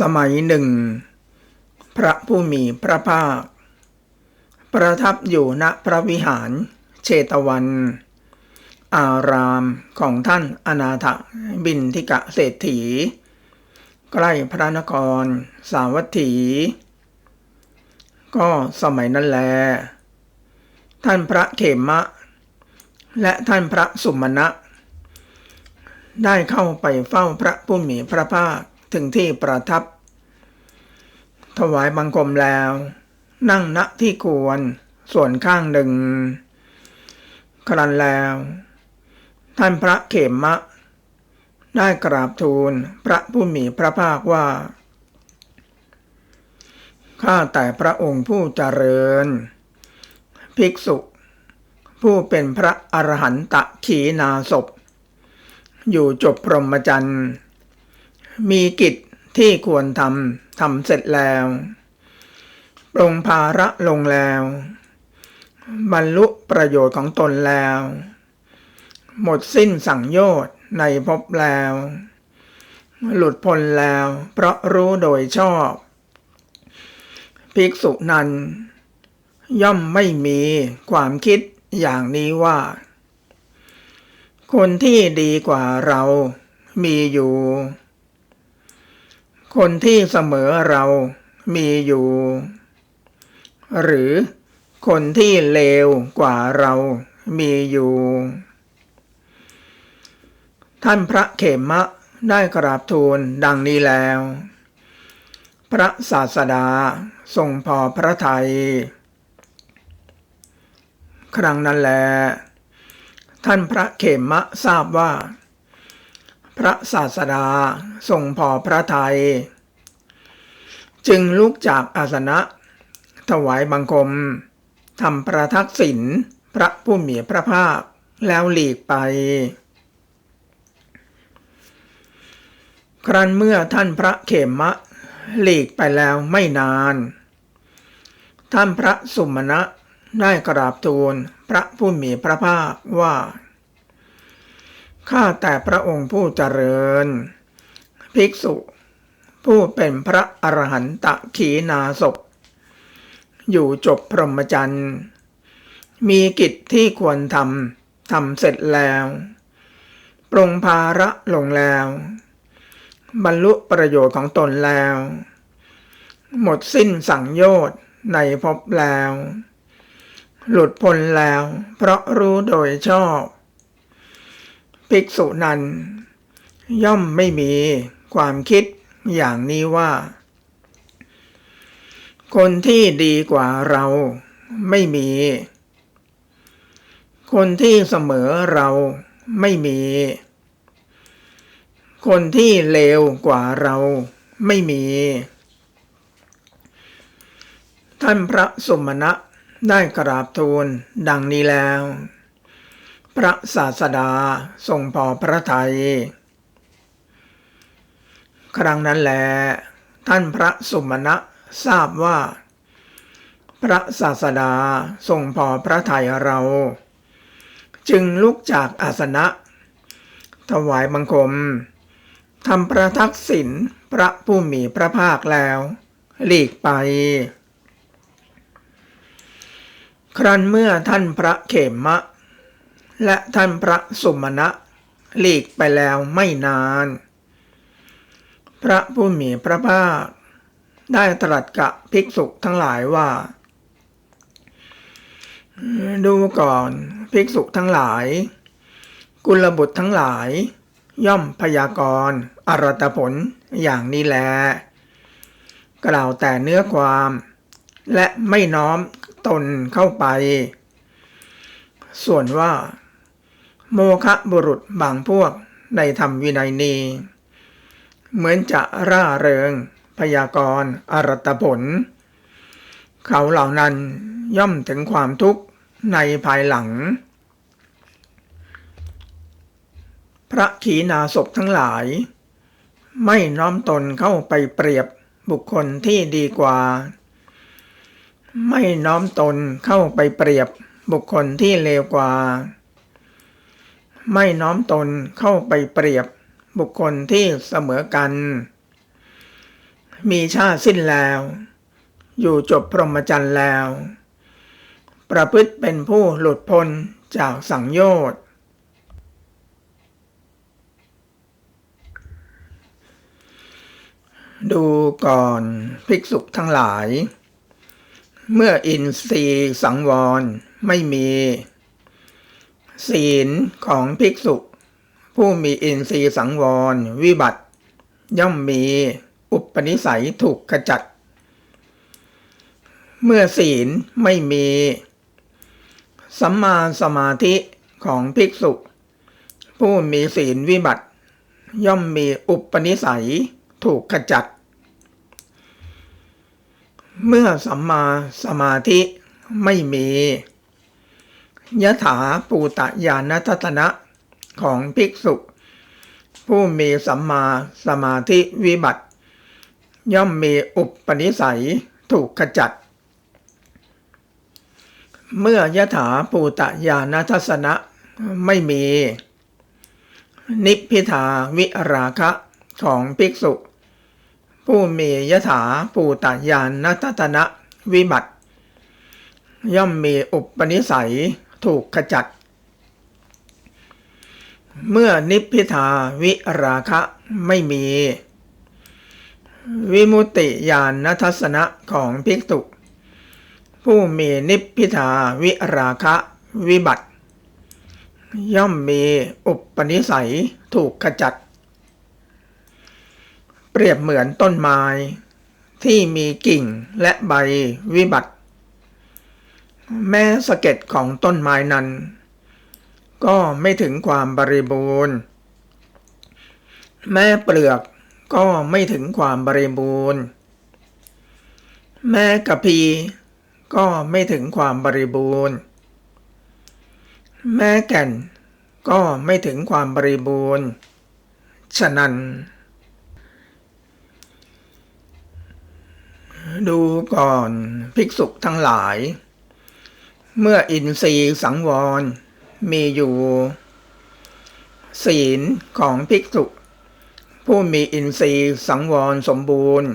สมัยหนึ่ง พระผู้มีพระภาค ประทับอยู่ณพระวิหารเชตวัน อารามของท่านอนาถบินทิกะเศรษฐี ใกล้พระนครสาวัตถี ก็สมัยนั้นแล ท่านพระเขมะ และท่านพระสุมาณะได้เข้าไปเฝ้าพระผู้มีพระภาค ถึงที่ประทับ ถวายบังคมแล้ว นั่งณที่ควรส่วนข้างหนึ่ง ครันแล้ว ท่านพระเขมมะ ได้กราบทูลพระผู้มีพระภาคว่า ข้าแต่พระองค์ผู้เจริญ ภิกษุ ผู้เป็นพระอรหันตะขีนาศพอยู่จบพรหมจรรย์ มีกิจที่ควรทำทำเสร็จแล้วปรงภาระลงแล้ว บรรลุประโยชน์ของตนแล้ว หมดสิ้นสั่งโยชน์ในภพแล้ว หลุดพ้นแล้ว เพราะรู้โดยชอบ ภิกษุนั้น ย่อมไม่มีความคิดอย่างนี้ว่า คนที่ดีกว่าเรามีอยู่ คนที่เสมอเรามีอยู่ หรือคนที่เลวกว่าเรามีอยู่ ท่านพระเขมะได้กราบทูลดังนี้แล้ว พระศาสดาทรงพอพระทัยครั้งนั้นแล ท่านพระเขมะทราบว่า พระศาสดาทรงพอพระทัยจึงลุกจากอาสนะ ถวายบังคมทำประทักษิณพระผู้มีพระภาคแล้วหลีกไป ครั้นเมื่อท่านพระเขมมะหลีกไปแล้วไม่นาน ท่านพระสุมาณะได้กราบทูลพระผู้มีพระภาคว่า ข้าแต่พระองค์ผู้เจริญ ภิกษุ ผู้เป็นพระอรหันตะขีนาศพอยู่จบพรหมจรรย์ มีกิจที่ควรทำทำเสร็จแล้วปรงภาระลงแล้ว บรรลุประโยชน์ของตนแล้ว หมดสิ้นสังโยชน์ในภพแล้ว หลุดพ้นแล้ว เพราะรู้โดยชอบ ภิกษุนั้น ย่อมไม่มีความคิดอย่างนี้ว่า คนที่ดีกว่าเราไม่มี คนที่เสมอเราไม่มี คนที่เลวกว่าเราไม่มี ท่านพระสมณะได้กราบทูลดังนี้แล้ว พระศาสดาทรงพอพระทัย ครั้งนั้นแล ท่านพระสุมาณะทราบว่า พระศาสดาทรงพอพระทัยเรา จึงลุกจากอาสนะ ถวายบังคมทำประทักษิณพระผู้มีพระภาคแล้ว หลีกไป ครั้นเมื่อท่านพระเขมมะ และท่านพระสุมณะหลีกไปแล้วไม่นาน พระผู้มีพระภาคได้ตรัสกับภิกษุทั้งหลายว่า ดูก่อนภิกษุทั้งหลาย กุลบุตรทั้งหลาย ย่อมพยากรณ์อรัตผลอย่างนี้แล กล่าวแต่เนื้อความ และไม่น้อมตนเข้าไป ส่วนว่า โมคะบุรุษบางพวกในธรรมวินัยนี้ เหมือนจะร่าเริง พยากรณ์อรัตผล เขาเหล่านั้นย่อมถึงความทุกข์ในภายหลัง พระขีณาสพทั้งหลาย ไม่น้อมตนเข้าไปเปรียบบุคคลที่ดีกว่า ไม่น้อมตนเข้าไปเปรียบบุคคลที่เลวกว่า ไม่น้อมตนเข้าไปเปรียบบุคคลที่เสมอกัน มีชาติสิ้นแล้ว อยู่จบพรหมจรรย์แล้ว ประพฤติเป็นผู้หลุดพ้นจากสังโยชน์ดูก่อนภิกษุทั้งหลาย เมื่ออินทรีย์สังวรไม่มี ศีลของภิกษุ ผู้มีอินทรีย์สังวร วิบัติ ย่อมมีอุปนิสัยถูกขจัด เมื่อศีลไม่มี สัมมาสมาธิของภิกษุ ผู้มีศีลวิบัติ ย่อมมีอุปนิสัยถูกขจัด เมื่อสัมมาสมาธิไม่มี ยถาปูตะญาณทัตนะของภิกษุ ผู้มีสัมมาสมาธิวิบัติ ย่อมมีอุปนิสัยถูกขจัด เมื่อยถาปูตะญาณทัศนะไม่มี นิพพิทาวิราคะของภิกษุ ผู้มียถาปูตะญาณทัตนะวิบัติ ย่อมมีอุปนิสัย ถูกขจัด เมื่อนิพพิทาวิราคะไม่มี วิมุตติญาณทัศนะของภิกษุผู้มีนิพพิทาวิราคะวิบัติ ย่อมมีอุปนิสัยถูกขจัด เปรียบเหมือนต้นไม้ที่มีกิ่งและใบวิบัติ แม้สะเก็ดของต้นไม้นั้น ก็ไม่ถึงความบริบูรณ์ แม้เปลือกก็ไม่ถึงความบริบูรณ์ แม้กระพีก็ไม่ถึงความบริบูรณ์ แม้แก่นก็ไม่ถึงความบริบูรณ์ ฉะนั้น ดูก่อนภิกษุทั้งหลาย เมื่ออินทรีย์สังวร มีอยู่ ศีลของภิกษุ ผู้มีอินทรีย์สังวรสมบูรณ์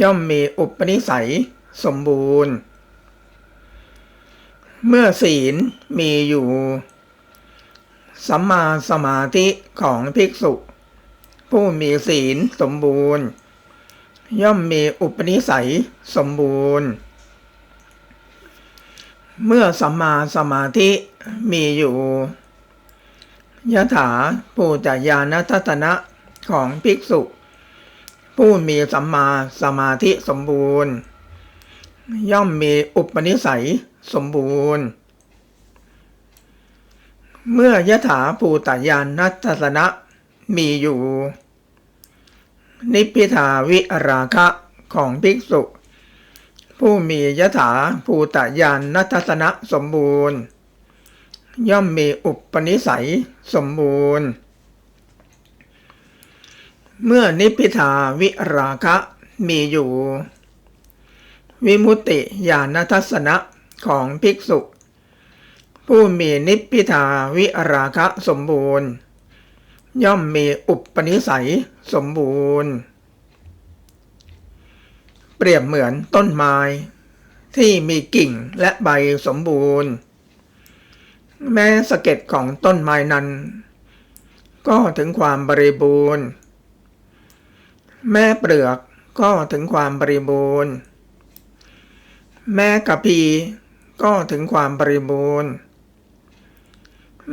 ย่อมมีอุปนิสัยสมบูรณ์ เมื่อศีลมีอยู่ สัมมาสมาธิของภิกษุ ผู้มีศีลสมบูรณ์ ย่อมมีอุปนิสัยสมบูรณ์ เมื่อสัมมาสมาธิมีอยู่ยถาปูจญาณทัตนะของภิกษุ ผู้มีสัมมาสมาธิสมบูรณ์ ย่อมมีอุปนิสัยสมบูรณ์ เมื่อยถาปูตญาณทัตนะมีอยู่ นิพพิทาวิราคะของภิกษุ ผู้มียถาภูตยานนัทสนะสมบูรณ์ ย่อมมีอุปนิสัยสมบูรณ์ เมื่อนิพิทาวิราคะมีอยู่ วิมุตติญาณทัศนะของภิกษุ ผู้มีนิพิทาวิราคะสมบูรณ์ ย่อมมีอุปนิสัยสมบูรณ์ ปรียบเหมือนต้นไม้ ที่มีกิ่งและใบสมบูรณ์ แม้สะเก็ดของต้นไม้นั้น ก็ถึงความบริบูรณ์ แม่เปลือกก็ถึงความบริบูรณ์ แม่กระพีก็ถึงความบริบูรณ์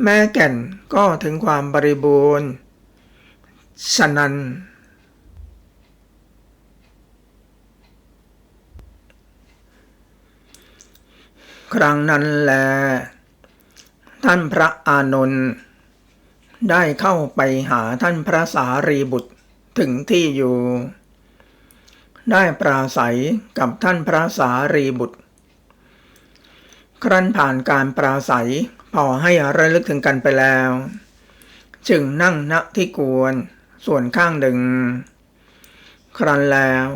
แม่แก่นก็ถึงความบริบูรณ์ ฉะนั้น ครั้งนั้นแล ท่านพระอานนท์ได้เข้าไปหาท่านพระสารีบุตรถึงที่อยู่ ได้ปราศัยกับท่านพระสารีบุตร ครั้นผ่านการปราศัยพอให้ระลึกถึงกันไปแล้ว จึงนั่งณที่กวนส่วนข้างหนึ่ง ครั้นแล้ว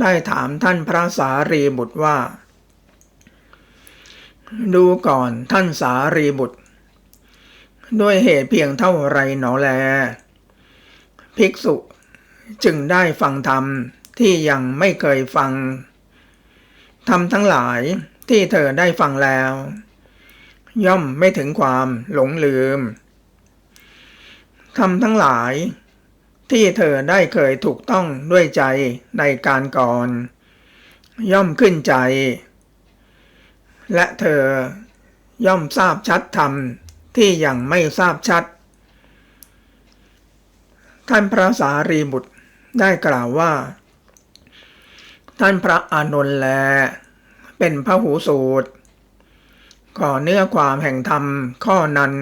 ได้ถามท่านพระสารีบุตรว่า ดูก่อนท่านสารีบุตร ด้วยเหตุเพียงเท่าไรหนอแล ภิกษุจึงได้ฟังธรรมที่ยังไม่เคยฟังทำทั้งหลายที่เธอได้ฟังแล้ว ย่อมไม่ถึงความหลงลืมทำทั้งหลาย ที่เธอได้เคยถูกต้องด้วยใจในการก่อน ย่อมขึ้นใจ และเธอย่อมทราบชัดธรรมที่ยังไม่ทราบชัด ท่านพระสารีบุตรได้กล่าวว่า ท่านพระอานนท์แล เป็นพระหูสูตร ขอเนื้อความแห่งธรรมข้อนั้น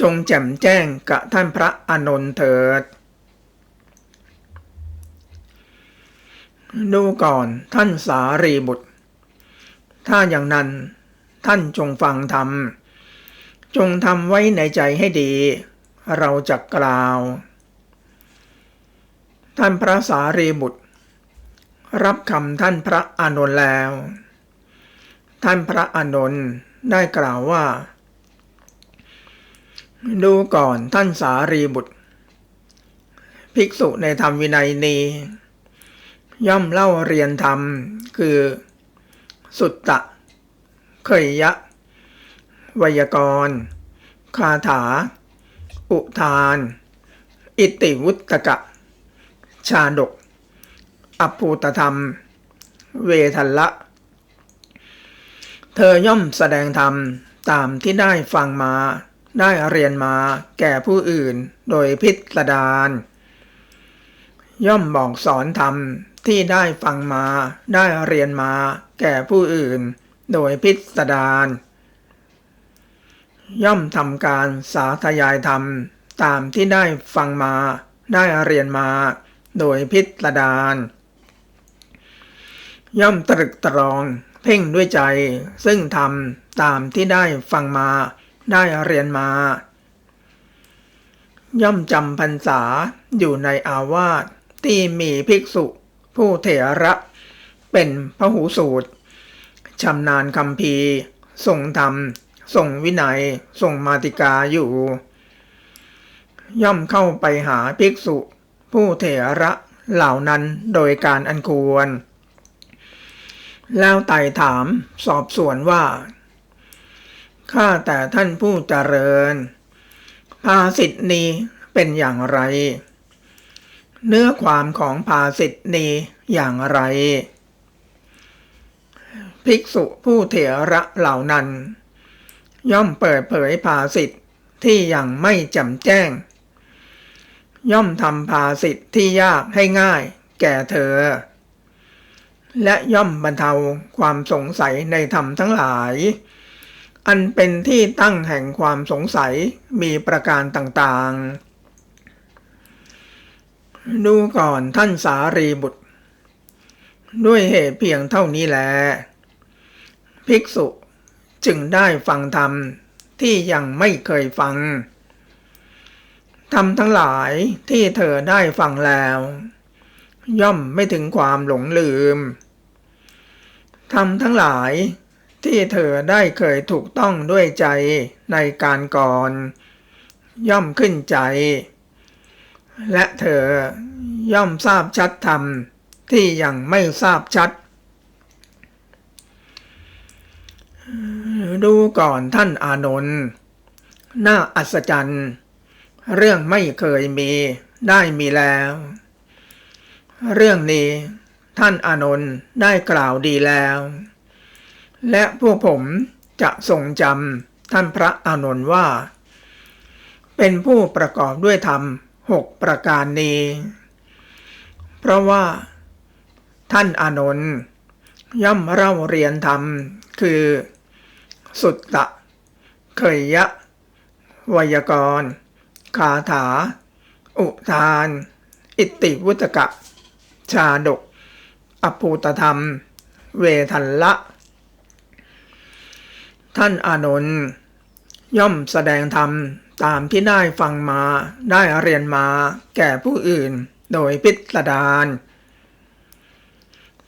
จงแจ่มแจ้งกับท่านพระอานนท์เถิด ดูก่อนท่านสารีบุตร ถ้าอย่างนั้น ท่านจงฟังธรรม จงทำไว้ในใจให้ดี เราจะกล่าว ท่านพระสารีบุตร รับคำท่านพระอานนท์แล้ว ท่านพระอานนท์ได้กล่าวว่า ดูก่อนท่านสารีบุตร ภิกษุในธรรมวินัยนี้ ย่อมเล่าเรียนธรรมคือ สุตตะ เคยยะวยากรณ์คาถา อุทาน อิติวุตกะ ชาดก อภูตธรรม เวทัลละ เธอย่อมแสดงธรรมตามที่ได้ฟังมา ได้เรียนมาแก่ผู้อื่นโดยพิสดารย่อมบอกสอนธรรม ที่ได้ฟังมาได้เรียนมาแก่ผู้อื่น โดยพิสดารย่อมทำการสาธยายธรรม ตามที่ได้ฟังมาได้เรียนมา โดยพิสดารย่อมตรึกตรองเพ่งด้วยใจ ซึ่งทำตามที่ได้ฟังมาได้เรียนมา ย่อมจำพรรษาอยู่ในอาวาสที่มีภิกษุ ผู้เถระเป็นพระหูสูตรชำนาญคำพีทรงธรรมทรงวินัยทรงมาติกาอยู่ ย่อมเข้าไปหาภิกษุ ผู้เถระเหล่านั้นโดยการอันควร แล้วไต่ถามสอบสวนว่า ข้าแต่ท่านผู้เจริญภาสิทธินี้เป็นอย่างไร เนื้อความของภาสิทธนี้อย่างไร ภิกษุผู้เถระเหล่านั้น ย่อมเปิดเผยภาสิทธที่ยังไม่จำแจ้ง ย่อมทำภาสิทธที่ยากให้ง่ายแก่เธอ และย่อมบรรเทาความสงสัยในธรรมทั้งหลาย อันเป็นที่ตั้งแห่งความสงสัยมีประการต่างๆ ดูก่อนท่านสารีบุตร ด้วยเหตุเพียงเท่านี้แล ภิกษุจึงได้ฟังธรรมที่ยังไม่เคยฟัง ธรรมทั้งหลายที่เธอได้ฟังแล้ว ย่อมไม่ถึงความหลงลืม ธรรมทั้งหลายที่เธอได้เคยถูกต้องด้วยใจในการก่อน ย่อมขึ้นใจ และเธอย่อมทราบชัดธรรมที่ยังไม่ทราบชัด ดูก่อนท่านอานนท์น่าอัศจรรย์ เรื่องไม่เคยมีได้มีแล้ว เรื่องนี้ท่านอานนท์ได้กล่าวดีแล้ว และพวกผมจะทรงจำท่านพระอานนท์ว่า เป็นผู้ประกอบด้วยธรรม หกประการนี้ เพราะว่า ท่านอานนท์ย่อมเล่าเรียนธรรม คือ สุตตะ เคยยะ วยากรคาถา อุทาน อิติวุตกะ ชาดก อภูตธรรม เวทันละ ท่านอานนท์ย่อมแสดงธรรม ตามที่ได้ฟังมาได้เรียนมาแก่ผู้อื่นโดยพิสดาร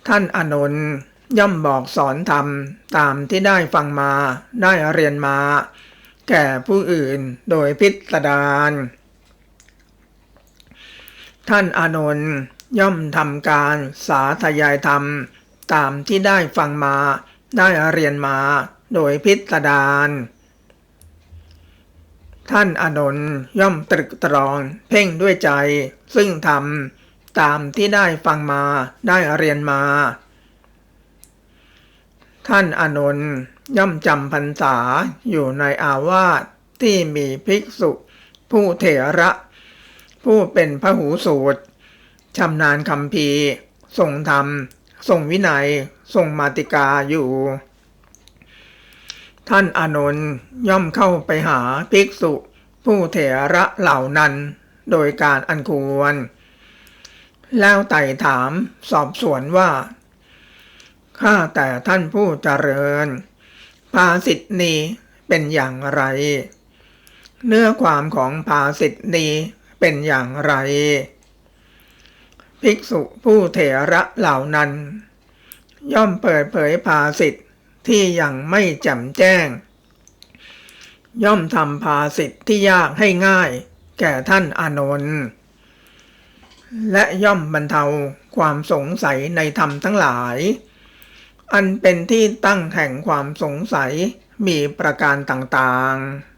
ท่านอนนท์ย่อมบอกสอนธรรมตามที่ได้ฟังมาได้เรียนมา แก่ผู้อื่นโดยพิสดารท่านอนนท์ย่อมทำการสาธยายธรรม ตามที่ได้ฟังมาได้เรียนมาโดยพิสดาร ท่านอานนท์ย่อมตรึกตรอง เพ่งด้วยใจ ซึ่งทำตามที่ได้ฟังมาได้เรียนมา ท่านอานนท์ย่อมจำพรรษาอยู่ในอาวาสที่มีภิกษุ ผู้เถระ ผู้เป็นพระหูสูตรชำนาญคำพีทรงธรรม ทรงวินัย ทรงมาติกาอยู่ ท่านอานนย่อมเข้าไปหาภิกษุ ผู้เถระเหล่านั้น โดยการอันควร แล้วไต่ถามสอบสวนว่า ข้าแต่ท่านผู้เจริญ ภาสิทธินี้เป็นอย่างไร เนื้อความของภาสิทธินี้เป็นอย่างไร ภิกษุผู้เถระเหล่านั้น ย่อมเปิดเผยภาสิทธ ที่ยังไม่แจ่มแจ้ง ย่อมทำภาสิทธิ์ที่ยากให้ง่าย แก่ท่านอานนท์และย่อมบรรเทาความสงสัยในธรรมทั้งหลาย อันเป็นที่ตั้งแห่งความสงสัยมีประการต่างๆ